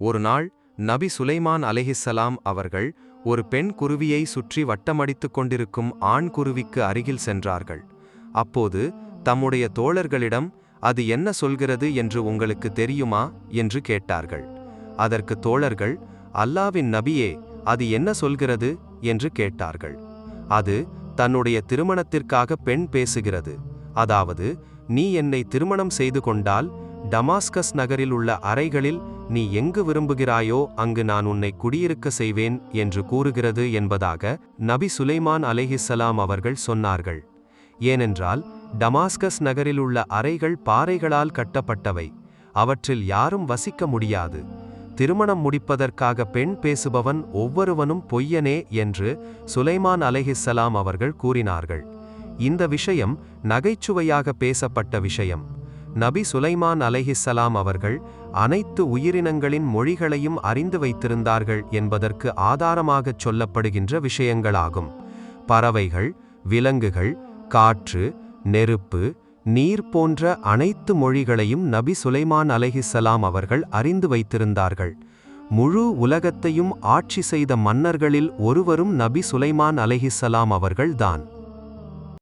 ஒரு நாள் நபி சுலைமான் அலைஹிஸ்ஸலாம் அவர்கள் ஒரு பெண் குருவியை சுற்றி வட்டமடித்துக் கொண்டிருக்கும் ஆண் குருவிக்கு அருகில் சென்றார்கள். அப்போது தம்முடைய தோழர்களிடம் அது என்ன சொல்கிறது என்று உங்களுக்கு தெரியுமா? என்று கேட்டார்கள். அதற்கு தோழர்கள் அல்லாவின் நபியே அது என்ன சொல்கிறது? என்று கேட்டார்கள். அது தன்னுடைய திருமணத்திற்காக பெண் பேசுகிறது. அதாவது நீ என்னை திருமணம் செய்து கொண்டால் டமாஸ்கஸ் நகரில் உள்ள அறைகளில் நீ எங்கு விரும்புகிறாயோ அங்கு நான் உன்னை குடியிருக்க செய்வேன் என்று கூறுகிறது என்பதாக நபி சுலைமான் அலேஹிசலாம் அவர்கள் சொன்னார்கள். ஏனென்றால் டமாஸ்கஸ் நகரில் உள்ள அறைகள் பாறைகளால் கட்டப்பட்டவை. அவற்றில் யாரும் வசிக்க முடியாது. திருமணம் முடிப்பதற்காக பெண் பேசுபவன் ஒவ்வொருவனும் பொய்யனே என்று சுலைமான் அலேஹிசலாம் அவர்கள் கூறினார்கள். இந்த விஷயம் நகைச்சுவையாக பேசப்பட்ட விஷயம். நபி சுலைமான் அலைஹிஸ்ஸலாம் அவர்கள் அனைத்து உயிரினங்களின் மொழிகளையும் அறிந்து வைத்திருந்தார்கள் என்பதற்கு ஆதாரமாகச் சொல்லப்படுகின்ற விஷயங்களாகும். பறவைகள் விலங்குகள் காற்று நெருப்பு நீர் போன்ற அனைத்து மொழிகளையும் நபி சுலைமான் அலைஹிஸ்ஸலாம் அவர்கள் அறிந்து வைத்திருந்தார்கள். முழு உலகத்தையும் ஆட்சி செய்த மன்னர்களில் ஒருவரும் நபி சுலைமான் அலைஹிஸ்ஸலாம் அவர்கள்தான்.